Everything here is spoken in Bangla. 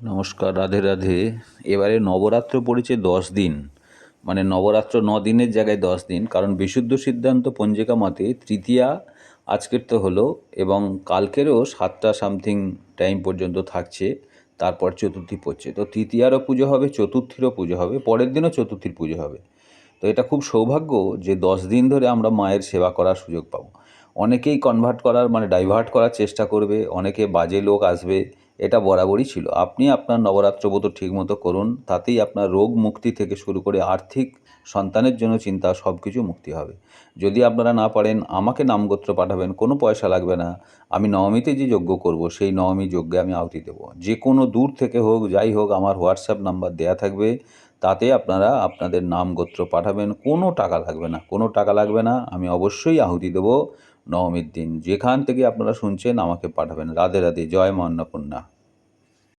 নমস্কার, রাধে রাধে। এবারে নবরাত্র পড়েছে দশ দিন। মানে নবরাত্র ন দিনের জায়গায় দশ দিন। কারণ বিশুদ্ধ সিদ্ধান্ত পঞ্জিকা মতে তৃতীয়া আজকের তো হলো এবং কালকেরও সাতটা সামথিং টাইম পর্যন্ত থাকছে। তারপর চতুর্থী পড়ছে। তো তৃতীয়ারও পুজো হবে, চতুর্থীরও পুজো হবে, পরের দিনও চতুর্থীর পুজো হবে। তো এটা খুব সৌভাগ্য যে দশ দিন ধরে আমরা মায়ের সেবা করার সুযোগ পাবো। অনেকেই কনভার্ট করার মানে ডাইভার্ট করার চেষ্টা করবে, অনেকে বাজে লোক আসবে এটা বরাবরই ছিল। আপনি আপনার নবরাত্র নবরাত্রব্রত ঠিকমতো করুন, তাতেই আপনার রোগ মুক্তি থেকে শুরু করে আর্থিক সন্তানের জন্য চিন্তা সব কিছু মুক্তি হবে। যদি আপনারা না পারেন, আমাকে নামগোত্র পাঠাবেন, কোনো পয়সা লাগবে না। আমি নবমীতে যে যজ্ঞ করব, সেই নবমী যজ্ঞে আমি আহুতি দেবো। যে কোনো দূর থেকে হোক, যাই হোক, আমার হোয়াটসঅ্যাপ নাম্বার দেয়া থাকবে। তাতে আপনারা আপনাদের নাম গোত্র পাঠাবেন, কোনো টাকা লাগবে না। কোনো টাকা লাগবে না, আমি অবশ্যই আহুতি দেবো। নবমীর দিন। যেখান থেকে আপনারা শুনছেন আমাকে পাঠাবেন। রাধে রাধে জয় মা অন্নপূর্ণা